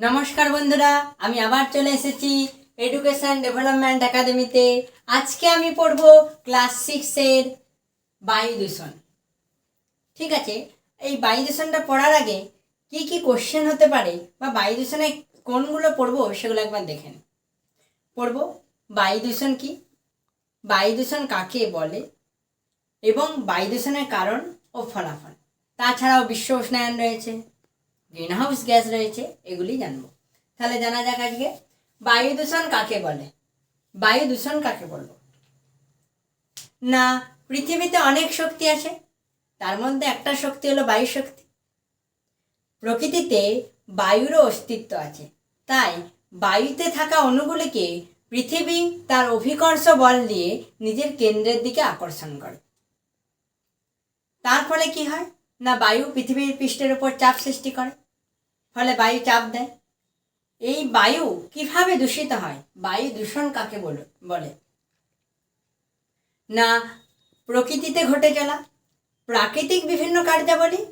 নমস্কার বন্ধুরা, আমি আবার চলে এসেছি এডুকেশন ডেভেলপমেন্ট একাডেমিতে আজকে আমি পড়ব ক্লাস সিক্সের বায়ু দূষণ ঠিক আছে? এই বায়ু দূষণটা পড়ার আগে কি কি কোশ্চেন হতে পারে বা বায়ু দূষণে কোনগুলো পড়ব সেগুলো একবার দেখেন পড়ব বায়ু দূষণ কি? বায়ু দূষণ কাকে বলে? এবং বায়ু দূষণের কারণ ও ফলাফল। তাছাড়াও বিশ্ব উষ্ণায়ন রয়েছে। গ্রিন হাউস গ্যাস রয়েছে, এগুলি জানব। তাহলে জানা যাক আজকে, বায়ু দূষণ কাকে বলে? বায়ু দূষণ কাকে বলব? না, পৃথিবীতে অনেক শক্তি আছে, তার মধ্যে একটা শক্তি হলো বায়ু শক্তি। প্রকৃতিতে বায়ুরও অস্তিত্ব আছে, তাই বায়ুতে থাকা অণুগুলিকে পৃথিবী তার অভিকর্ষ বল দিয়ে নিজের কেন্দ্রের দিকে আকর্ষণ করে। তার ফলে কি হয়? না, বায়ু পৃথিবীর পৃষ্ঠের উপর চাপ সৃষ্টি করে ফলে বায়ু চাপ দেয়। এই বায়ু কীভাবে দূষিত হয়? বায়ু দূষণ কাকে বলে না, প্রকৃতিতে ঘটে চলা, প্রাকৃতিক বিভিন্ন কার্যাবলী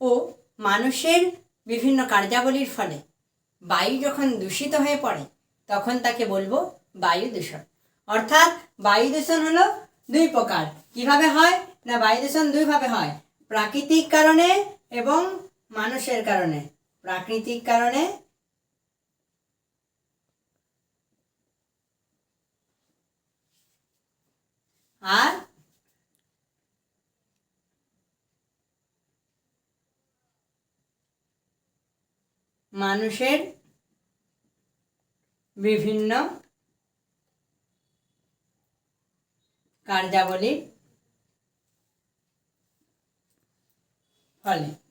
ও মানুষের বিভিন্ন কার্যাবলীর ফলে বায়ু যখন দূষিত হয়ে পড়ে, তখন তাকে বলব বায়ু দূষণ। অর্থাৎ বায়ু দূষণ হলো দুই প্রকার। কীভাবে হয়? না, বায়ু দূষণ দুইভাবে হয়। প্রাকৃতিক কারণে এবং মানুষের কারণে। প্রাকৃতিক কারণে আর মানুষের বিভিন্ন কার্যাবলীর ফলে।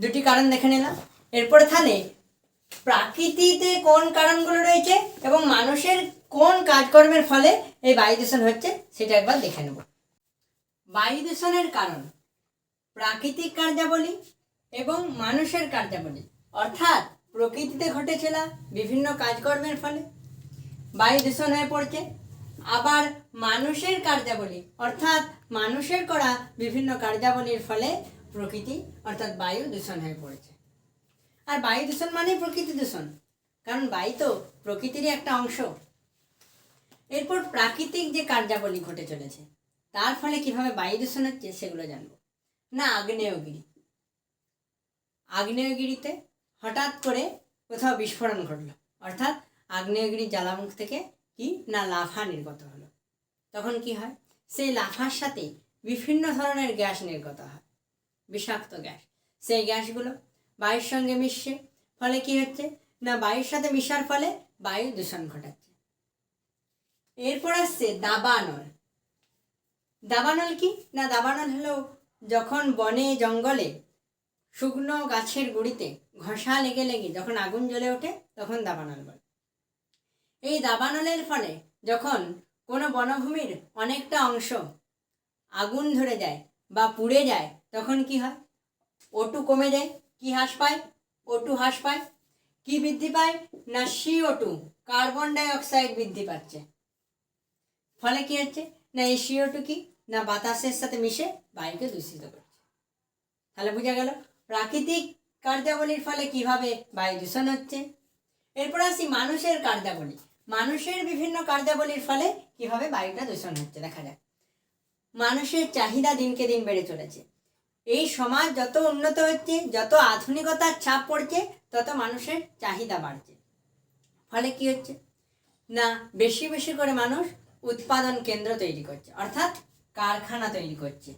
দুটি কারণ দেখে নিলাম। এরপরে তাহলে, প্রাকৃতিতে কোন কারণগুলো রয়েছে এবং মানুষের কোন কাজকর্মের ফলে এই বায়ু দূষণ হচ্ছে, সেটা একবার দেখে নেব। বায়ু দূষণের কারণ, প্রাকৃতিক কার্যাবলী এবং মানুষের কার্যাবলী। অর্থাৎ, প্রকৃতিতে ঘটেছিল বিভিন্ন কাজকর্মের ফলে বায়ু দূষণ হয়ে পড়ছে। আবার মানুষের কার্যাবলী, অর্থাৎ মানুষের করা বিভিন্ন কার্যাবলীর ফলে প্রকৃতি, অর্থাৎ বায়ু দূষণ হয়ে পড়েছে। আর বায়ু দূষণ মানেই প্রকৃতি দূষণ। কারণ বায়ু তো প্রকৃতিরই একটা অংশ। এরপর প্রাকৃতিক যে কার্যাবলী ঘটে চলেছে, তার ফলে কীভাবে বায়ু দূষণ হচ্ছে সেগুলো জানব। না, আগ্নেয়গিরি। আগ্নেয়গিরিতে হঠাৎ করে কোথাও বিস্ফোরণ ঘটলো। অর্থাৎ আগ্নেয়গিরি জ্বালামুখ থেকে কি না লাফা নির্গত হলো। তখন কি হয়? সেই লাফার সাথে বিভিন্ন ধরনের গ্যাস নির্গত হয়। বিষাক্ত গ্যাস। সেই গ্যাসগুলো বায়ুর সঙ্গে মিশছে। ফলে কি হচ্ছে? না, বায়ুর সাথে মিশার ফলে বায়ু দূষণ ঘটাচ্ছে। এরপর আসছে দাবানল। দাবানল কি? না, দাবানল হলো যখন বনে, জঙ্গলে শুকনো গাছের গুঁড়িতে ঘষা লেগে লেগে যখন আগুন জ্বলে ওঠে, তখন দাবানল বলে। এই দাবানলের ফলে যখন কোনো বনভূমির অনেকটা অংশ আগুন ধরে যায় বা পুড়ে যায় তখন কি হয়? ওটু কমে যায়, কি হ্রাস পায়? ওটু হ্রাস পায়। কি বৃদ্ধি পায়? না CO two carbon dioxide বৃদ্ধি পাচ্ছে। ফলে কি হচ্ছে? না, এই সিও টু কি? না, বাতাসের সাথে মিশে বায়ুকে দূষিত করছে। তাহলে বোঝা গেল, প্রাকৃতিক কার্যাবলীর ফলে কীভাবে বায়ু দূষণ হচ্ছে? এরপর আসি মানুষের কার্যাবলী। মানুষের বিভিন্ন কার্যাবলীর ফলে কীভাবে বায়ুটা দূষণ হচ্ছে, দেখা যাক। মানুষের চাহিদা দিনকে দিন বেড়ে চলেছে। এই সমাজ যত উন্নত হচ্ছে, যত আধুনিকতার ছাপ পড়ছে, তত মানুষের চাহিদা বাড়ছে। ফলে কি হচ্ছে? না, বেশি বেশি করে মানুষ উৎপাদন কেন্দ্র তৈরি করছে, অর্থাৎ কারখানা তৈরি করছে,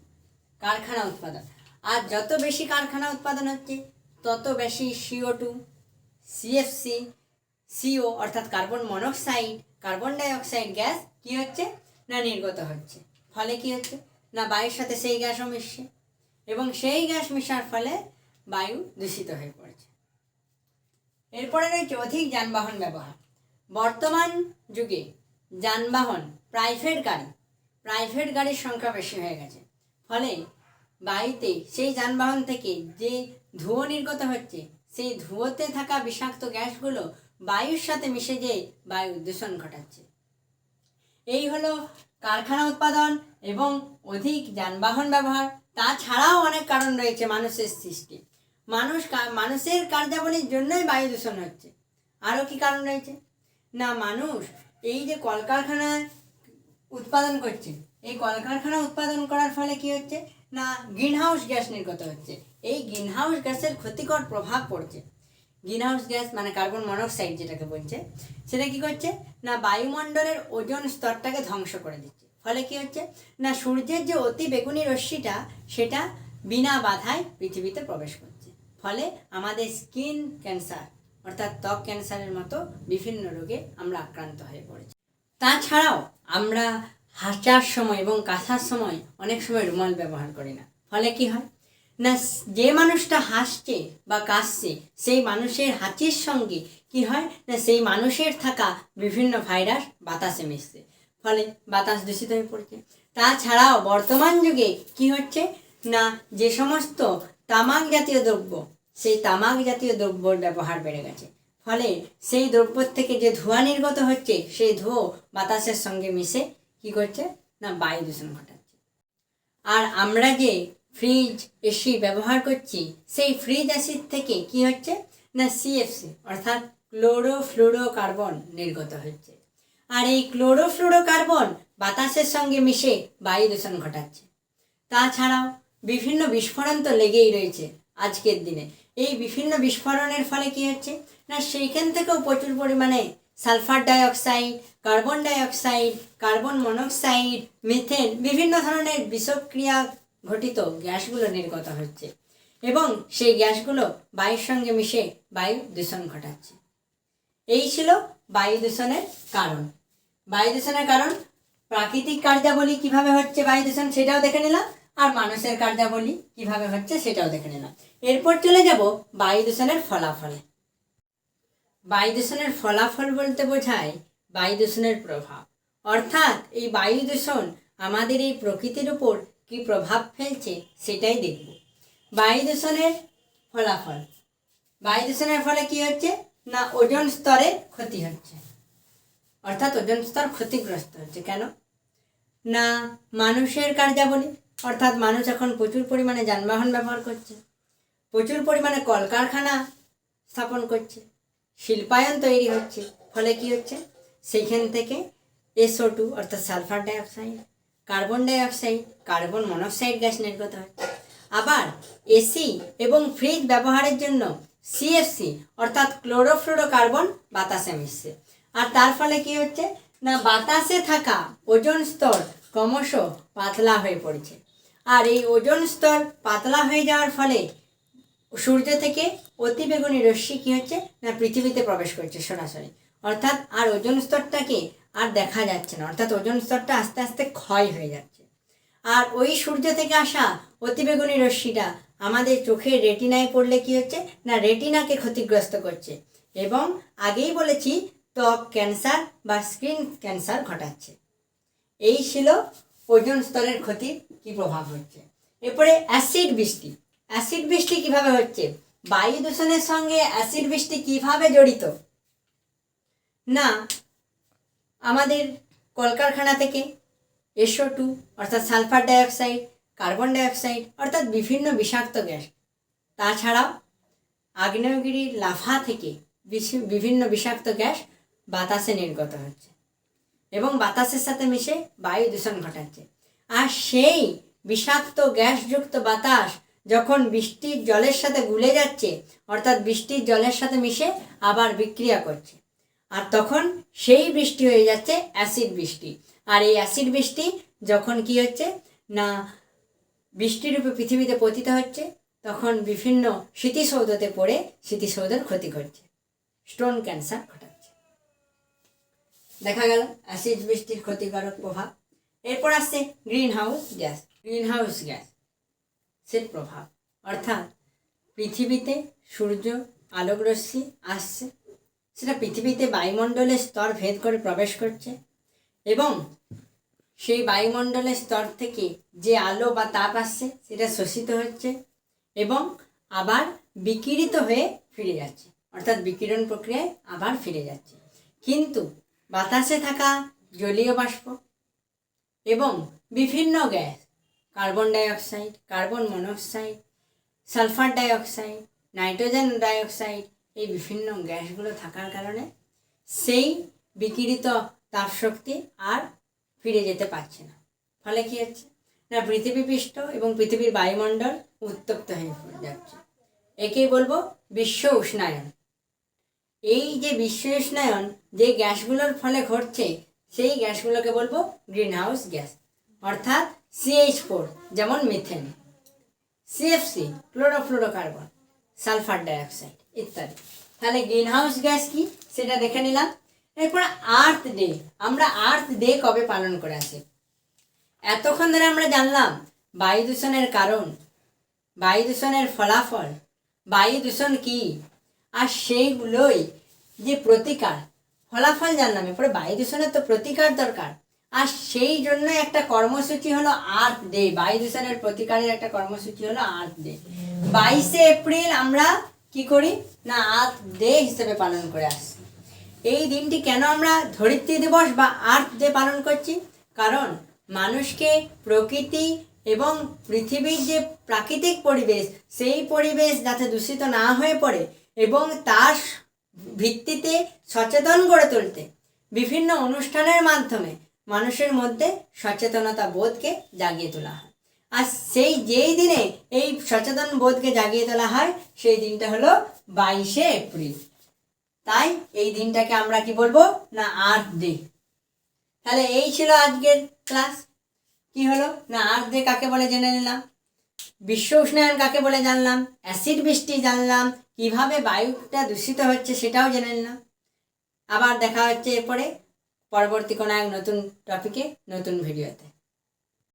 কারখানা উৎপাদন। আর যত বেশি কারখানা উৎপাদন হচ্ছে, তত বেশি সিও টু সিএফসি সিও অর্থাৎ carbon monoxide carbon dioxide gas কি হচ্ছে? না, নির্গত হচ্ছে। ফলে কি হচ্ছে? না, বায়ুর সাথে সেই গ্যাসও মিশছে। এবং সেই গ্যাস মেশার ফলে বায়ু দূষিত হয়ে পড়েছে। এরপরে রয়েছে অধিক যানবাহন ব্যবহার। বর্তমান যুগে যানবাহন প্রাইভেট গাড়ি, প্রাইভেট গাড়ির সংখ্যা বেশি হয়ে গেছে। ফলে বায়ুতে সেই যানবাহন থেকে যে ধুয়ো নির্গত হচ্ছে, সেই ধুয়োতে থাকা বিষাক্ত গ্যাসগুলো বায়ুর সাথে মিশে যেয়ে বায়ু দূষণ ঘটাচ্ছে। এই হলো কারখানা উৎপাদন এবং অধিক যানবাহন ব্যবহার। তাছাড়াও অনেক কারণ রয়েছে মানুষের সৃষ্টি। মানুষ মানুষের কার্যাবলীর জন্যই বায়ু দূষণ হচ্ছে। আরও কি কারণ রয়েছে? না, মানুষ এই যে কলকারখানায় উৎপাদন করছে, এই কলকারখানা উৎপাদন করার ফলে কি হচ্ছে? না, গ্রিনহাউস গ্যাস নির্গত হচ্ছে। এই গ্রিনহাউস গ্যাসের ক্ষতিকর প্রভাব পড়ছে। গ্রিনহাউস গ্যাস মানে কার্বন মনোক্সাইড যেটাকে বলছে, সেটা কি করছে? না, বায়ুমণ্ডলের ওজন স্তরটাকে ধ্বংস করে দিচ্ছে। ফলে কি হচ্ছে? না, সূর্যের যে অতি বেগুনি রশ্মিটা, সেটা বিনা বাধায় পৃথিবীতে প্রবেশ করছে। ফলে আমাদের স্কিন ক্যান্সার, অর্থাৎ ত্বক ক্যান্সারের মতো বিভিন্ন রোগে আমরা আক্রান্ত হয়ে পড়েছি। তাছাড়াও আমরা হাঁচার সময় এবং কাশার সময় অনেক সময় রুমাল ব্যবহার করি না। ফলে কি হয়? না, যে মানুষটা হাসছে বা কাশছে সেই মানুষের হাঁচির সঙ্গে কি হয়? না, সেই মানুষের থাকা বিভিন্ন ভাইরাস বাতাসে মিশছে। ফলে বাতাস দূষিত হয়ে পড়ছে। তাছাড়াও বর্তমান যুগে কি হচ্ছে? না, যে সমস্ত তামাক জাতীয় দ্রব্য, সেই তামাক জাতীয় দ্রব্যর ব্যবহার বেড়ে গেছে। ফলে সেই দ্রব্য থেকে যে ধোঁয়া নির্গত হচ্ছে, সেই ধোঁয়া বাতাসের সঙ্গে মিশে কি করছে? না, বায়ু দূষণ ঘটাচ্ছে। আর আমরা যে ফ্রিজ এসি ব্যবহার করছি, সেই ফ্রিজ অ্যাসিড থেকে কি হচ্ছে? না সিএফসি অর্থাৎ ক্লোরোফ্লুরোকার্বন নির্গত হচ্ছে। আর এই ক্লোরোফ্লুরোকার্বন বাতাসের সঙ্গে মিশে বায়ু দূষণ ঘটাচ্ছে। তাছাড়াও বিভিন্ন বিস্ফোরণ তো লেগেই রয়েছে আজকের দিনে। এই বিভিন্ন বিস্ফোরণের ফলে কি হচ্ছে? না, সেইখান থেকেও প্রচুর পরিমাণে sulphur dioxide, carbon dioxide, carbon monoxide, methane বিভিন্ন ধরনের বিষক্রিয়া ঘটিত গ্যাসগুলো নির্গত হচ্ছে এবং সেই গ্যাসগুলো বায়ুর সঙ্গে মিশে বায়ু দূষণ ঘটাচ্ছে। এই ছিল বায়ু দূষণের কারণ। বায়ু দূষণের কারণ? প্রাকৃতিক কার্যাবলী কীভাবে হচ্ছে বায়ু দূষণ সেটাও দেখে নিলাম, আর মানুষের কার্যাবলী কীভাবে হচ্ছে সেটাও দেখে নিলাম। এরপর চলে যাব বায়ু দূষণের ফলাফলে। বায়ু দূষণের ফলাফল বলতে বোঝায় বায়ু দূষণের প্রভাব। অর্থাৎ এই বায়ু দূষণ আমাদের এই প্রকৃতির উপর কি প্রভাব ফেলছে সেটাই দেখব। বায়ু দূষণের ফলাফল। বায়ু দূষণের ফলে কি হচ্ছে? না, ওজন স্তরে ক্ষতি হচ্ছে। অর্থাৎ ওজন স্তর ক্ষতিগ্রস্ত হচ্ছে, কেন? না, মানুষের কার্যাবলী, অর্থাৎ মানুষ এখন প্রচুর পরিমাণে যানবাহন ব্যবহার করছে, প্রচুর পরিমাণে কলকারখানা স্থাপন করছে, শিল্পায়ন তৈরি হচ্ছে, ফলে কি হচ্ছে? সেইখান থেকে এসও টু অর্থাৎ sulphur dioxide, carbon dioxide, carbon monoxide gas নির্গত হচ্ছে। আবার এসি এবং ফ্রিজ ব্যবহারের জন্য সিএফসি অর্থাৎ ক্লোরোফ্লোরো কার্বন বাতাসে মিশছে আর তার ফলে কি হচ্ছে? না, বাতাসে থাকা ওজন স্তর ক্রমশ পাতলা হয়ে পড়ছে। আর এই ওজন স্তর পাতলা হয়ে যাওয়ার ফলে সূর্য থেকে অতি বেগুনি রশ্মি কী হচ্ছে? না, পৃথিবীতে প্রবেশ করছে সরাসরি। অর্থাৎ আর ওজন স্তরটাকে আর দেখা যাচ্ছে না। অর্থাৎ ওজন স্তরটা আস্তে আস্তে ক্ষয় হয়ে যাচ্ছে। আর ওই সূর্য থেকে আসা অতিবেগুনি রশ্মিটা আমাদের চোখের রেটিনায় পড়লে কি হচ্ছে? না, রেটিনাকে ক্ষতিগ্রস্ত করছে। এবং আগেই বলেছি ত্বক ক্যান্সার বা স্কিন ক্যান্সার ঘটাচ্ছে। এই ছিল ওজন স্তরের ক্ষতির কি প্রভাব হচ্ছে। এরপরে অ্যাসিড বৃষ্টি। অ্যাসিড বৃষ্টি কীভাবে হচ্ছে? বায়ু দূষণের সঙ্গে অ্যাসিড বৃষ্টি কীভাবে জড়িত? না, আমাদের কলকারখানা থেকে এসও টু অর্থাৎ সালফার ডাইঅক্সাইড, কার্বন ডাইঅক্সাইড অর্থাৎ বিভিন্ন বিষাক্ত গ্যাস। তাছাড়াও আগ্নেয়গিরির লাভা থেকে বিভিন্ন বিষাক্ত গ্যাস বাতাসে নির্গত হচ্ছে। এবং বাতাসের সাথে মিশে বায়ু দূষণ ঘটাচ্ছে। আর সেই বিষাক্ত গ্যাসযুক্ত বাতাস যখন বৃষ্টির জলের সাথে গুলে যাচ্ছে, অর্থাৎ বৃষ্টির জলের সাথে মিশে আবার বিক্রিয়া করছে। আর তখন সেই বৃষ্টি হয়ে যাচ্ছে অ্যাসিড বৃষ্টি। আর এই অ্যাসিড বৃষ্টি যখন কি হচ্ছে? না, বৃষ্টিরূপে পৃথিবীতে পতিত হচ্ছে, তখন বিভিন্ন স্মৃতিসৌধতে পড়ে স্মৃতিসৌধের ক্ষতি করছে স্টোন ক্যান্সার ঘটাচ্ছে। দেখা গেল, অ্যাসিড বৃষ্টির ক্ষতিকারক প্রভাব। এরপর আসছে green house gas. Green house gas, সের প্রভাব। অর্থাৎ পৃথিবীতে সূর্য, আলোকরশ্মি আসছে, সেটা পৃথিবীতে বায়ুমণ্ডলের স্তর ভেদ করে প্রবেশ করছে এবং সেই বায়ুমণ্ডলের স্তর থেকে যে আলো বা তাপ আসছে, সেটা শোষিত হচ্ছে এবং আবার বিকিরিত হয়ে ফিরে যাচ্ছে। অর্থাৎ বিকিরণ প্রক্রিয়ায় আবার ফিরে যাচ্ছে। কিন্তু বাতাসে থাকা জলীয় বাষ্প এবং বিভিন্ন gas, carbon dioxide, carbon monoxide, sulphur dioxide, nitrogen dioxide এই বিভিন্ন গ্যাসগুলো থাকার কারণে সেই বিকিরিত তাপশক্তি আর ফিরে যেতে পারছে না। ফলে কী হচ্ছে? না, পৃথিবী পৃষ্ঠ এবং পৃথিবীর বায়ুমণ্ডল উত্তপ্ত হয়ে যাচ্ছে। একেই বলব বিশ্ব উষ্ণায়ন। এই যে বিশ্ব উষ্ণায়ন যে গ্যাসগুলোর ফলে ঘটছে, সেই গ্যাসগুলোকে বলব গ্রিন হাউস গ্যাস, অর্থাৎ সিএইচ ফোর যেমন methane CFC chlorofluorocarbon sulphur dioxide ইত্যাদি। তাহলে গ্রিন হাউস গ্যাস কি? সেটা দেখে নিলাম। এরপর আর্থ ডে আমরা আর্থ ডে কবে পালন করে আসি? এতক্ষণ ধরে আমরা জানলাম বায়ু দূষণের কারণ, বায়ু দূষণের ফলাফল, বায়ু দূষণ কি? আর সেইগুলোই যে প্রতিকার, ফলাফল জানলাম, এরপরে বায়ু দূষণের তো প্রতিকার দরকার। আর সেই জন্য একটা কর্মসূচি হলো আর্থ ডে বায়ু দূষণের প্রতিকারের একটা কর্মসূচি হলো আর্থ ডে বাইশে এপ্রিল আমরা কি করি? না আর্থ ডে হিসেবে পালন করে আসছি। এই দিনটি কেন আমরা ধরিত্রী দিবস বা আর্থ ডে পালন করছি? কারণ মানুষকে প্রকৃতি এবং পৃথিবীর যে প্রাকৃতিক পরিবেশ, সেই পরিবেশ যাতে দূষিত না হয়ে পড়ে এবং তার ভিত্তিতে সচেতন গড়ে তুলতে, বিভিন্ন অনুষ্ঠানের মাধ্যমে মানুষের মধ্যে সচেতনতা বোধকে জাগিয়ে তোলা হয়। আর সেই যেই দিনে এই সচেতন বোধকে জাগিয়ে তোলা হয়, সেই দিনটা হলো বাইশে এপ্রিল। তাই এই দিনটাকে আমরা কি বলব? না আর্থ ডে। তাহলে এই ছিল আজকের ক্লাস। কি হলো? না আর্থ ডে কাকে বলে জেনে নিলাম। বিশ্ব উষ্ণায়ন কাকে বলে জানলাম? অ্যাসিড বৃষ্টি জানলাম। কীভাবে বায়ুটা দূষিত হচ্ছে সেটাও জেনে নিলাম আবার দেখা হচ্ছে এরপরে। পরবর্তী কোনো এক নতুন টপিকে নতুন ভিডিওতে